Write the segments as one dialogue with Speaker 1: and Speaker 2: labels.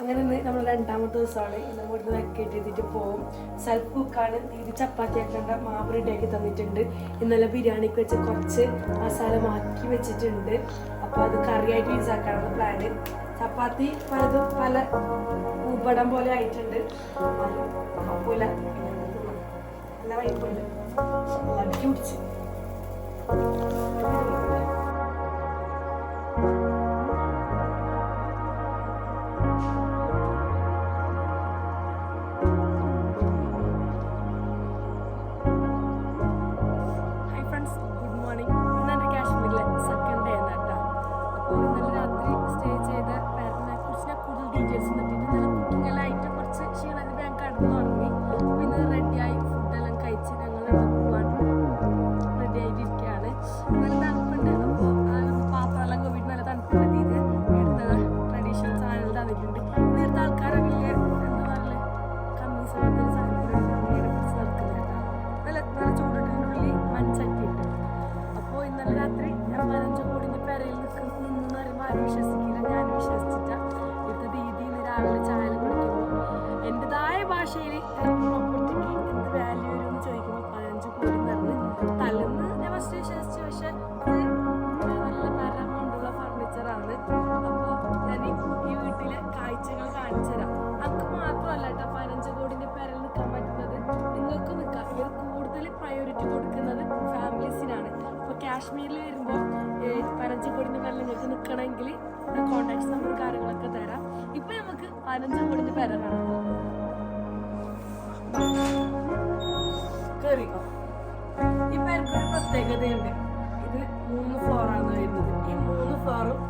Speaker 1: അങ്ങനെ നമ്മൾ രണ്ടാമത്തെ ദിവസമാണ്. ഇന്ന് ഇവിടുന്ന് വെക്കേറ്റ് ചെയ്തിട്ട് പോകും സെൽഫ് കുക്കാണ് ഇത് ചപ്പാത്തി ആക്കേണ്ട മാവ് റെഡിയാക്കി തന്നിട്ടുണ്ട്. ഇന്നലെ ബിരിയാണിക്ക് വെച്ച് കുറച്ച് മസാല മാക്കി വെച്ചിട്ടുണ്ട്. അപ്പോൾ അത് കറിയായിട്ട് യൂസ് ആക്കാനാണ് പ്ലാന് ചപ്പാത്തി പലതും പല ഉപ്പടം പോലെ ആയിട്ടുണ്ട്. കുഴപ്പമില്ല നല്ല വൈപ്പുണ്ട് അടിച്ചു പിടിച്ച്. ഈ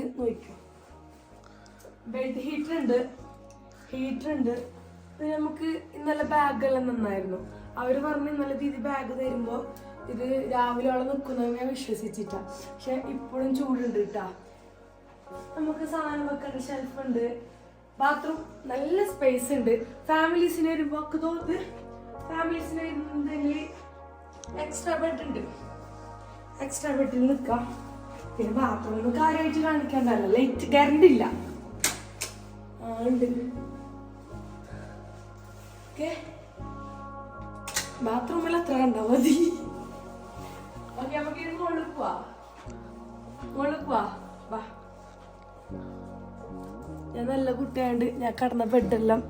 Speaker 1: നോക്കാം ബെഡ് ഹീറ്റർ ഉണ്ട് ഹീറ്റർ ഉണ്ട്. പിന്നെ നമുക്ക് ഇന്നലെ ബാഗെല്ലാം നന്നായിരുന്നു അവർ പറഞ്ഞു ഇന്നലെ ഇത് ബാഗ് തരുമ്പോൾ ഇത് രാവിലെ അവിടെ നിൽക്കുന്നത് ഞാൻ വിശ്വസിച്ചിട്ടാ. പക്ഷെ ഇപ്പോഴും ചൂടുണ്ട് കേട്ടാ നമുക്ക് സാധനം വെക്കേണ്ട ഷെൽഫ് ഉണ്ട്. ബാത്റൂം നല്ല സ്പേസ് ഉണ്ട്. ഫാമിലീസിന് വരുമ്പോൾ ഒക്കെ തോന്നുന്നത് ഫാമിലീസിന് വരുന്നുണ്ടെങ്കിൽ എക്സ്ട്രാ ബെഡ് ഉണ്ട്. എക്സ്ട്രാ ബെഡിൽ നിൽക്കാം. പിന്നെ ബാത്റൂമിൽ കാര്യമായിട്ട് കാണിക്കണ്ടല്ലോ ലൈറ്റ് കറണ്ട് ഇല്ല. ആ ഉണ്ട്. ഓക്കെ. ബാത്റൂമിൽ അത്ര കണ്ടാ മതി. ഓക്കെ നമുക്ക് ഇത് മുകളിൽ പോവാ. മുകളിൽ പോവാ. വാ. ഞാൻ നല്ല കുട്ടിയായോണ്ട് ഞാൻ കടന്ന ബെഡെല്ലാം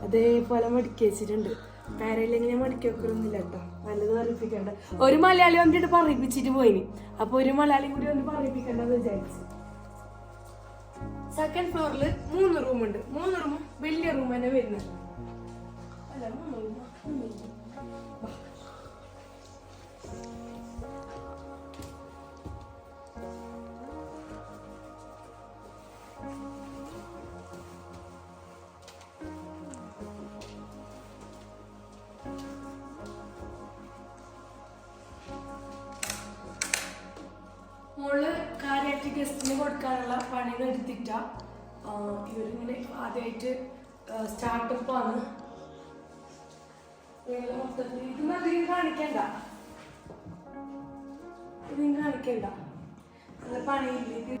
Speaker 1: അതേപോലെ മടുക്കി വെച്ചിട്ടുണ്ട്. പേരയില്ലെങ്കിൽ ഞാൻ മടക്കി വെക്കലൊന്നുമില്ല കേട്ടോ. നല്ലത് പറയിപ്പിക്കണ്ട. ഒരു മലയാളി വന്നിട്ട് പറയിപ്പിച്ചിട്ട് പോയിന്. അപ്പൊ ഒരു മലയാളി കൂടി വന്ന് പറയിപ്പിക്കണ്ടെന്ന് വിചാരിച്ചു. സെക്കൻഡ് ഫ്ലോറിൽ മൂന്ന് റൂമുണ്ട് മൂന്ന് റൂമും വലിയ റൂം തന്നെ വരുന്നത്. അല്ല മൂന്ന് റൂം ഗസ്റ്റിന് കൊടുക്കാനുള്ള പണികൾ എടുത്തിട്ട ഇവരിങ്ങനെ ആദ്യമായിട്ട് സ്റ്റാർട്ടപ്പ് ആണ് ഇവർ മൊത്തത്തിൽ ഇതൊന്നും അധികം കാണിക്കണ്ട. ഇതും കാണിക്കണ്ട. നല്ല പണിയില്ല?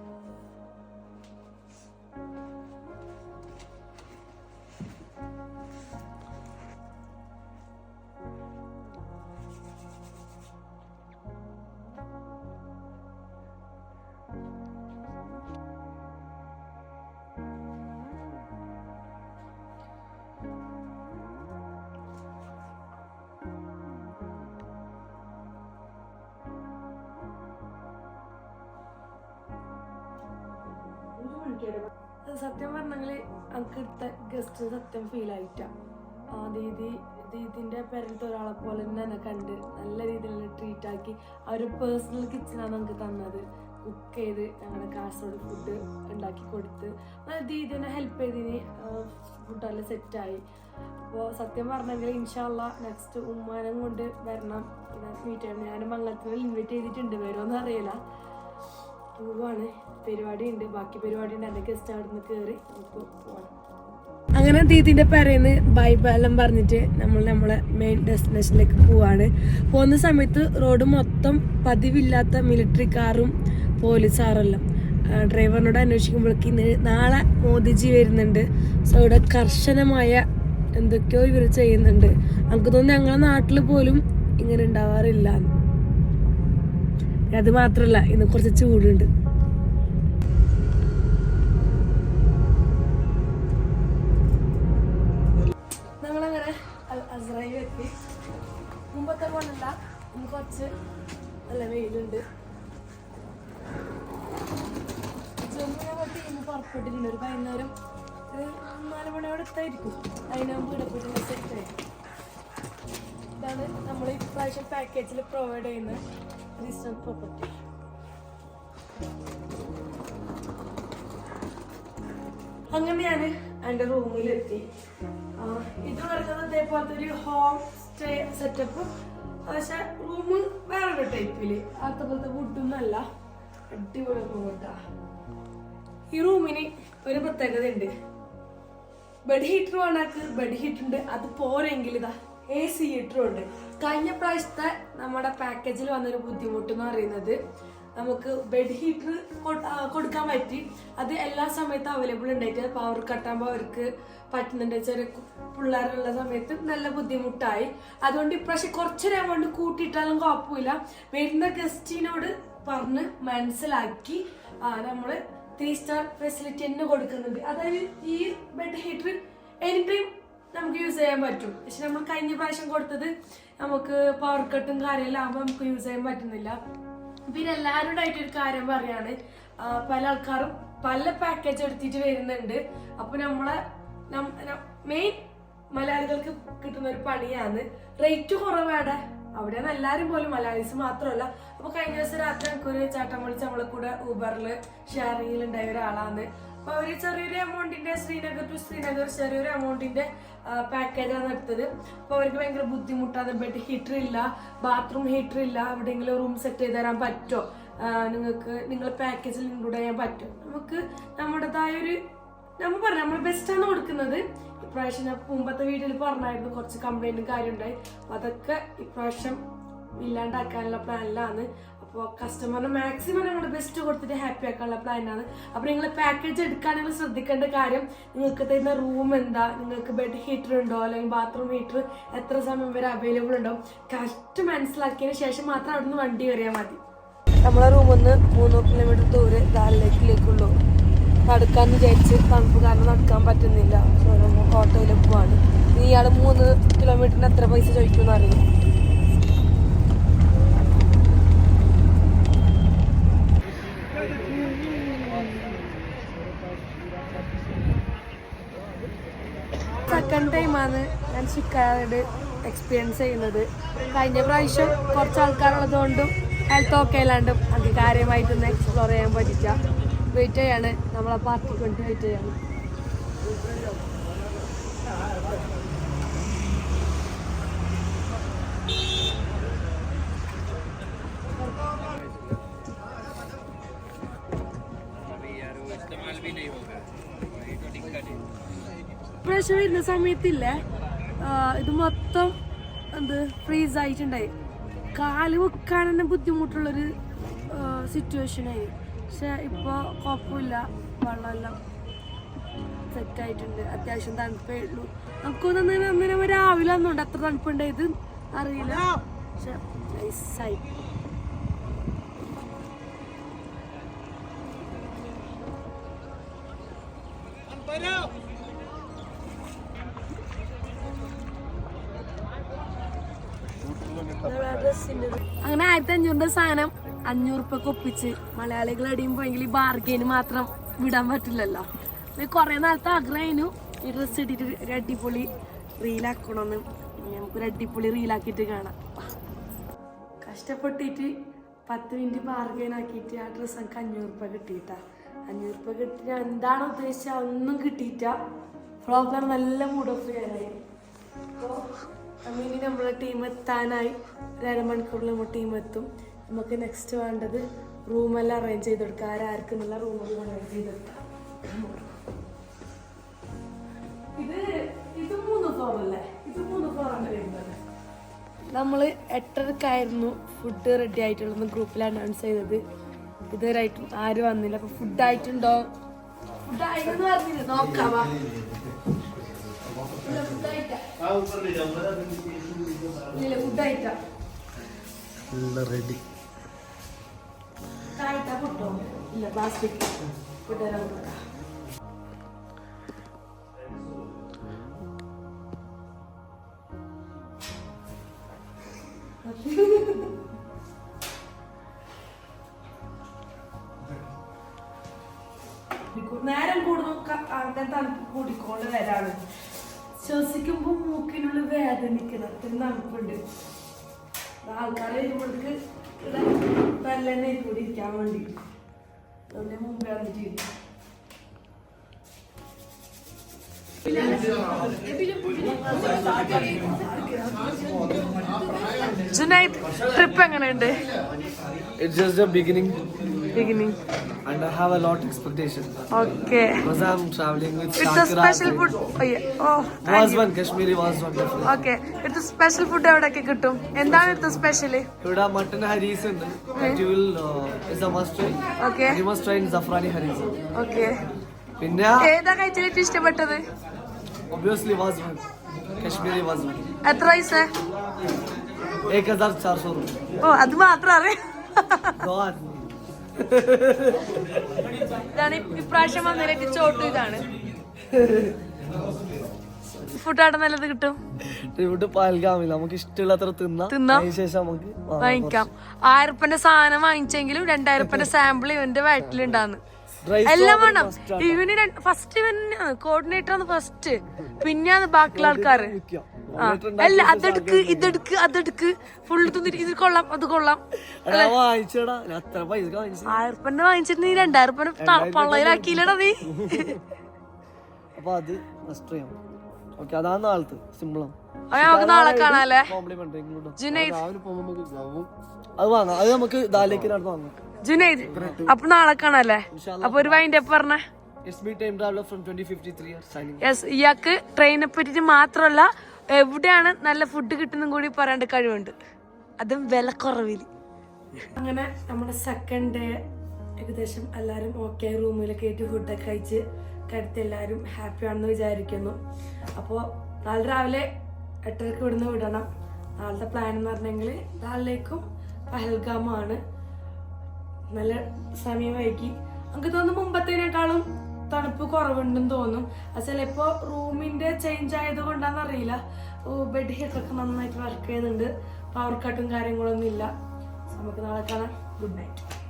Speaker 1: സത്യം പറഞ്ഞെങ്കിൽ എനിക്ക് എടുത്ത ഗസ്റ്റ് സത്യം ഫീൽ ആയിട്ടാ. ആ ദീദി ദീദിന്റെ പേരത്തെ ഒരാളെ പോലെ തന്നെ എന്നെ കണ്ട് നല്ല രീതിയിൽ ട്രീറ്റ് ആക്കി. ആ ഒരു പേഴ്സണൽ കിച്ചനാണ് നമുക്ക് തന്നത്. കുക്ക് ചെയ്ത് ഞങ്ങളുടെ കാസർഗോഡ് ഫുഡ് ഉണ്ടാക്കി കൊടുത്ത്. ദീദി ദീദിനെ ഹെൽപ്പ് ചെയ്തിന്. ഫുഡെല്ലാം സെറ്റായി അപ്പോൾ സത്യം പറഞ്ഞെങ്കിൽ ഇൻഷാല്ല നെക്സ്റ്റ് ഉമ്മാനം കൊണ്ട് വരണം. മീറ്റ് ചെയ്യണം. ഞാൻ മംഗളത്തിൽ ഇൻവൈറ്റ് ചെയ്തിട്ടുണ്ട്. വരുമോ അറിയില്ല. പോവാണ്. പരിപാടി ഉണ്ട് ബാക്കി പരിപാടി ഉണ്ട് എന്റെ ഗസ്റ്റ് അവിടെ നിന്ന് കയറി നമുക്ക് പോവാം അങ്ങനെ ദീദിന്റെ പേരേന്ന് ബൈ എല്ലാം പറഞ്ഞിട്ട് നമ്മൾ നമ്മളെ മെയിൻ ഡെസ്റ്റിനേഷനിലേക്ക് പോവാണ്. പോകുന്ന സമയത്ത് റോഡ് മൊത്തം പതിവില്ലാത്ത മിലിറ്ററി കാറും പോലീസാറെല്ലാം ഡ്രൈവറിനോട് അന്വേഷിക്കുമ്പോഴേക്ക് നാളെ മോദിജി വരുന്നുണ്ട്. സോ ഇവിടെ കർശനമായ എന്തൊക്കെയോ ഇവർ ചെയ്യുന്നുണ്ട്. നമുക്ക് തോന്നുന്നു ഞങ്ങളുടെ നാട്ടിൽ പോലും ഇങ്ങനെ ഉണ്ടാവാറില്ല. അത് മാത്രല്ല ഇന്ന് കുറച്ച് ചൂടുണ്ട്. ഇതാണ് നമ്മൾ ഇപ്രാവശ്യം പ്രാവശ്യം പാക്കേജിൽ പ്രൊവൈഡ് ചെയ്യുന്ന രജിസ്റ്റർ property. അങ്ങനെ ഞാൻ എന്റെ റൂമിലെത്തി. ഇത് പറയുന്നത് ഇതേപോലത്തെ ഒരു ഹോം സ്റ്റേ സെറ്റപ്പ് പക്ഷെ റൂം വേറൊരു ടൈപ്പിൽ അതുപോലത്തെ വുഡൊന്നല്ല അടിപൊളി റൂമിട്ടാ ഈ റൂമിന് ഒരു പ്രത്യേകത ഉണ്ട് ബെഡ് ഹീറ്റർ വേണാക്ക് ബെഡ് ഹീറ്റർ ഉണ്ട്. അത് പോരെങ്കിൽ ഇതാ. എ സി ഹീറ്ററും ഉണ്ട്. കഴിഞ്ഞ പ്രാവശ്യത്തെ നമ്മുടെ പാക്കേജിൽ വന്നൊരു ബുദ്ധിമുട്ട് എന്ന് പറയുന്നത് നമുക്ക് ബെഡ് ഹീറ്റർ കൊടുക്കാൻ പറ്റി. അത് എല്ലാ സമയത്തും അവൈലബിൾ ഉണ്ടായിട്ട് പവർ കട്ടാകുമ്പോൾ അവർക്ക് പറ്റുന്നുണ്ട്. ചെറിയ പിള്ളേരുള്ള സമയത്ത് നല്ല ബുദ്ധിമുട്ടായി. അതുകൊണ്ട് ഇപ്രാവശ്യം കുറച്ചൊരു എമൗണ്ട് കൂട്ടിയിട്ടാലും കുഴപ്പമില്ല. വരുന്ന ഗസ്റ്റിനോട് പറഞ്ഞ് മനസ്സിലാക്കി നമ്മൾ ത്രീ സ്റ്റാർ ഫെസിലിറ്റി തന്നെ കൊടുക്കുന്നുണ്ട്. അതായത് ഈ ബെഡ് ഹീറ്റർ എനി ടൈം നമുക്ക് യൂസ് ചെയ്യാൻ പറ്റും. പക്ഷെ നമ്മൾ കഴിഞ്ഞ പ്രാവശ്യം കൊടുത്തത് നമുക്ക് പവർ കട്ടും കാര്യമെല്ലാം ആകുമ്പോൾ നമുക്ക് യൂസ് ചെയ്യാൻ പറ്റുന്നില്ല. പിന്നെ എല്ലാവരോടായിട്ട് ഒരു കാര്യം പറയാണ്. പല ആൾക്കാരും പല പാക്കേജ് എടുത്തിട്ട് വരുന്നുണ്ട്. അപ്പൊ നമ്മളെ മെയിൻ മലയാളികൾക്ക് കിട്ടുന്ന ഒരു പണിയാണ്. റേറ്റ് കുറവാടെ അവിടെയാണ് എല്ലാരും പോലും മലയാളീസ് മാത്രമല്ല. അപ്പൊ കഴിഞ്ഞ ദിവസം രാത്രി നമുക്കൊരു ചാട്ടം വിളിച്ച് നമ്മളെ കൂടെ ഊബറിൽ ഷെയറിംഗിൽ ഉണ്ടായ ഒരാളാണ്. അപ്പൊ അവർ ചെറിയൊരു എമൗണ്ടിന്റെ ശ്രീനഗർ ടു ശ്രീനഗർ ചെറിയൊരു എമൗണ്ടിന്റെ പാക്കേജാണ് എടുത്തത്. അപ്പൊ അവർക്ക് ഭയങ്കര ബുദ്ധിമുട്ടാണ്. ബെഡ് ഹീറ്റർ ഇല്ല ബാത്റൂം ഹീറ്റർ ഇല്ല. എവിടെയെങ്കിലും റൂം സെറ്റ് ചെയ്ത് തരാൻ പറ്റുമോ നിങ്ങൾക്ക് നിങ്ങൾ പാക്കേജിൽ ഇൻക്ലൂഡ് ചെയ്യാൻ പറ്റും. നമുക്ക് നമ്മുടേതായ ഒരു നമ്മൾ പറഞ്ഞു നമ്മൾ ബെസ്റ്റാണ് കൊടുക്കുന്നത്. ഇപ്രാവശ്യം ഞാൻ മുമ്പത്തെ വീട്ടിൽ പറഞ്ഞായിരുന്നു കുറച്ച് കംപ്ലൈന്റും കാര്യമുണ്ടായി അതൊക്കെ ഇപ്രാവശ്യം ഇല്ലാണ്ടാക്കാനുള്ള പ്ലാനിലാണ് അപ്പോൾ കസ്റ്റമറിന് മാക്സിമം നമ്മൾ ബെസ്റ്റ് കൊടുത്തിട്ട് ഹാപ്പി ആക്കാനുള്ള പ്ലാനാണ് അപ്പോൾ നിങ്ങൾ പാക്കേജ് എടുക്കുകയാണെങ്കിൽ ശ്രദ്ധിക്കേണ്ട കാര്യം നിങ്ങൾക്ക് തരുന്ന റൂം എന്താ നിങ്ങൾക്ക് ബെഡ് ഹീറ്റർ ഉണ്ടോ അല്ലെങ്കിൽ ബാത്റൂം ഹീറ്റർ എത്ര സമയം വരെ അവൈലബിൾ ഉണ്ടോ കറക്റ്റ് മനസ്സിലാക്കിയതിന് ശേഷം മാത്രം അവിടുന്ന് വണ്ടി കയറിയാൽ മതി. നമ്മളെ റൂമിൽ നിന്ന് മൂന്ന് കിലോമീറ്റർ ദൂരെ ദാലിലേക്കിലേക്കുള്ളൂ നടക്കാന്ന് വിചാരിച്ച് തണുപ്പ് കാരണം നടക്കാൻ പറ്റുന്നില്ല. ഓട്ടോയിൽ പോവാണ്. ഇനി ഇയാൾ മൂന്ന് കിലോമീറ്ററിന് എത്ര പൈസ ചോദിക്കുമെന്ന് അറിയില്ല. സെക്കൻഡ് ടൈമാണ് ഞാൻ ഷിക്കാട് എക്സ്പീരിയൻസ് ചെയ്യുന്നത്. കഴിഞ്ഞ പ്രാവശ്യം കുറച്ച് ആൾക്കാരുള്ളതുകൊണ്ടും ഹെൽത്ത് ഓക്കെ അല്ലാണ്ടും അത് കാര്യമായിട്ടൊന്ന് എക്സ്പ്ലോർ ചെയ്യാൻ പറ്റിച്ച വെയിറ്റ് ചെയ്യാണ്. നമ്മളെ പാർട്ടിക്ക് വേണ്ടി വെയിറ്റ് ചെയ്യാണ്. ഇപ്രാവശ്യം വരുന്ന സമയത്തില്ലേ ഇത് മൊത്തം എന്ത് ഫ്രീസ് ആയിട്ടുണ്ടായി കാൽ വെക്കാൻ തന്നെ ബുദ്ധിമുട്ടുള്ളൊരു സിറ്റുവേഷനായി പക്ഷെ ഇപ്പോൾ കുഴപ്പമില്ല. വെള്ളമെല്ലാം സെറ്റായിട്ടുണ്ട്. അത്യാവശ്യം തണുപ്പേ ഉള്ളൂ. നമുക്കൊന്നും അന്നേരം രാവിലെ ഒന്നുണ്ട് അത്ര തണുപ്പുണ്ടായത്? അറിയില്ല. പക്ഷെ നൈസായി അങ്ങനെ ആയിരത്തി അഞ്ഞൂറിന്റെ സാധനം അഞ്ഞൂറ് ഉറുപ്പൊക്കെ ഒപ്പിച്ച് മലയാളികൾ അടിയും പോയെങ്കിൽ ഈ ബാർഗെയിന് മാത്രം വിടാൻ പറ്റില്ലല്ലോ. കൊറേ നാളത്തെ ആഗ്രഹമായിരുന്നു ഈ ഡ്രസ്സ് ഇട്ടിട്ട് ഒരു അടിപൊളി റീലാക്കണമെന്ന് നമുക്കൊരു അടിപൊളി റീലാക്കിയിട്ട് കാണാം. കഷ്ടപ്പെട്ടിട്ട് പത്ത് മിനിറ്റ് ബാർഗെയിൻ ആക്കിയിട്ട് ആ ഡ്രസ്സ് എനിക്ക് അഞ്ഞൂറ് രൂപ കിട്ടിയിട്ടാ. അഞ്ഞൂറ് രൂപ ഞാൻ എന്താണ് ഉദ്ദേശിച്ചത് ഒന്നും കിട്ടിയിട്ട. ഫ്ലോപ്പാണ് നല്ല മൂഡ് ഓഫ് ചെയ്യാനായി അങ്ങനെ നമ്മളെ ടീം എത്താനായി ഒരു അരമണിക്കൂറിൽ നമ്മൾ ടീം എത്തും. നമുക്ക് നെക്സ്റ്റ് വേണ്ടത് റൂമെല്ലാം അറേഞ്ച് ചെയ്ത് കൊടുക്കുക ആരാർക്ക് എന്നുള്ള റൂമെല്ലാം അറേഞ്ച് ചെയ്ത് കൊടുക്കാം. ഇത് ഇത് മൂന്ന് ഫ്ലോർ അല്ലേ? ഇത് മൂന്ന് ഫ്ലോറാണ് വരുന്നത്. നമ്മൾ എട്ടരക്കായിരുന്നു ഫുഡ് റെഡി ആയിട്ടുള്ളതെന്ന് ഗ്രൂപ്പിൽ അനൗൺസ് ചെയ്തത്. ഇതുവരായിട്ടും ആരും വന്നില്ല. അപ്പൊ ഫുഡ് ആയിട്ടുണ്ടോ? ഫുഡ് ആയിട്ടെന്ന് പറഞ്ഞില്ല? നോക്കാവാ
Speaker 2: റെഡി
Speaker 1: നേരം കൂടുന്നു. അങ്ങനത്തെ തണുപ്പ് കൂടിക്കൊണ്ട് വരാണ്. ശ്വസിക്കുമ്പോൾ മൂക്കിനുള്ളിൽ വേദനിക്കണം. അത്രയും തണുപ്പുണ്ട്. ആൾക്കാരെ ഇവൾക്ക് നല്ലെണ്ണ കൂടി ഇരിക്കാൻ വേണ്ടി. അതുകൊണ്ട് മുമ്പേ വന്നിട്ട്. ജുനൈദ് ട്രിപ്പ് എങ്ങനെയുണ്ട്?
Speaker 2: It's just the beginning. And I have a lot of expectations.
Speaker 1: Okay.
Speaker 2: Because I'm traveling with
Speaker 1: It's
Speaker 2: a
Speaker 1: special food. Oh, yeah.
Speaker 2: oh was one, Kashmiri was one. Definitely.
Speaker 1: Okay. It's a special food എവിടെയൊക്കെ It's എന്താണ് ഇവിടുത്തെ special
Speaker 2: ഇവിടെ mutton harissa ഉണ്ട് that you will is a must try
Speaker 1: okay
Speaker 2: you must try Zafrani harissa
Speaker 1: okay
Speaker 2: പിന്നെ
Speaker 1: ഏതാ കഴിച്ചത് ഏറ്റവും ഇഷ്ടപ്പെട്ടത്
Speaker 2: obviously was one Kashmiri was one
Speaker 1: എത്ര പൈസ
Speaker 2: 1400
Speaker 1: ഓ അത് മാത്രം അറിയാം ഇതാണ് ഇപ്രാവശ്യം വന്നതിലേക്ക് ചോട്ടു ഇതാണ് ഫുഡ് അവിടെ നല്ലത് കിട്ടും
Speaker 2: ഇവിടെ പാൽഗാമിൽ നമുക്ക് ഇഷ്ടമുള്ളത്ര തിന്നാം
Speaker 1: തിന്നാം.
Speaker 2: അതിന് ശേഷം നമുക്ക് വാങ്ങാം.
Speaker 1: വാങ്ങിക്കാം ആയിരപ്പന്റെ സാധനം വാങ്ങിച്ചെങ്കിലും രണ്ടായിരപ്പന്റെ സാമ്പിൾ ഇവന്റെ വയറ്റിലുണ്ടാന്ന് എല്ലാം വേണം. ഇവന് ഫസ്റ്റ് ഇവനാണ് കോർഡിനേറ്റർ ആണ് ഫസ്റ്റ് പിന്നെയാണ് ബാക്കിയുള്ള ആൾക്കാര്
Speaker 2: വിൽക്കാം.
Speaker 1: ആ. അല്ല അതെടുക്ക് ഇതെടുക്ക് അതെടുക്ക്. ഫുള്ള് തിന്നിട്ട് ഇത് കൊള്ളാം അത് കൊള്ളാം. ആയിരപ്പന്നെ വാങ്ങിച്ചിട്ട് നീ രണ്ടായിരപ്പന്നെ പള്ളയിലാക്കിയില്ലടാ നീ.
Speaker 2: അപ്പൊ അത് നഷ്ടം ഓക്കെ അതാണ് നാളത്തെ സിമ്പിളാണ്
Speaker 1: അത് നമുക്ക് നാളെ കാണാല്ലേ
Speaker 2: കോംപ്ലിമെന്റ് ഇങ്ങോട്ട്
Speaker 1: ജുനൈദ്.
Speaker 2: അത് വാങ്ങാം. അത് നമുക്ക് ദാലേക്ക് നടന്ന് വാങ്ങാം.
Speaker 1: ജുനൈദ് അപ്പൊ നാളെ കാണാല്ലേ അപ്പൊ ഒരു വൈൻഡ് അപ്പ് പറഞ്ഞ. ഇയാൾക്ക് ട്രെയിനെ പറ്റിട്ട് മാത്രമല്ല എവിടെയാണ് നല്ല ഫുഡ് കിട്ടുന്നതും കൂടി പറയാണ്ട് കഴിവുണ്ട്. അതും വിലക്കുറവിൽ അങ്ങനെ നമ്മുടെ സെക്കൻഡ് ഡേ ഏകദേശം എല്ലാവരും ഓക്കെ റൂമിലൊക്കെ കയറ്റി ഫുഡൊക്കെ കഴിച്ച് കരുത്തി എല്ലാവരും ഹാപ്പി ആണെന്ന് വിചാരിക്കുന്നു. അപ്പോൾ നാളെ രാവിലെ എട്ടരക്ക് ഇവിടുന്ന് വിടണം. നാളത്തെ പ്ലാൻ എന്ന് പറഞ്ഞെങ്കിൽ നാളിലേക്കും പഹൽഗാമാണ് നല്ല സമയം വൈകി. നമുക്ക് തോന്നുന്നു മുമ്പത്തേനേക്കാളും തണുപ്പ് കുറവുണ്ടെന്ന് തോന്നും. അത് ചിലപ്പോ റൂമിന്റെ ചേഞ്ച് ആയത് കൊണ്ടാന്ന് അറിയില്ല. ബെഡ് ഹീറ്ററൊക്കെ നന്നായിട്ട് വർക്ക് ചെയ്യുന്നുണ്ട് പവർ കട്ടും കാര്യങ്ങളൊന്നും ഇല്ല നമുക്ക് നാളെ കാണാം. Good night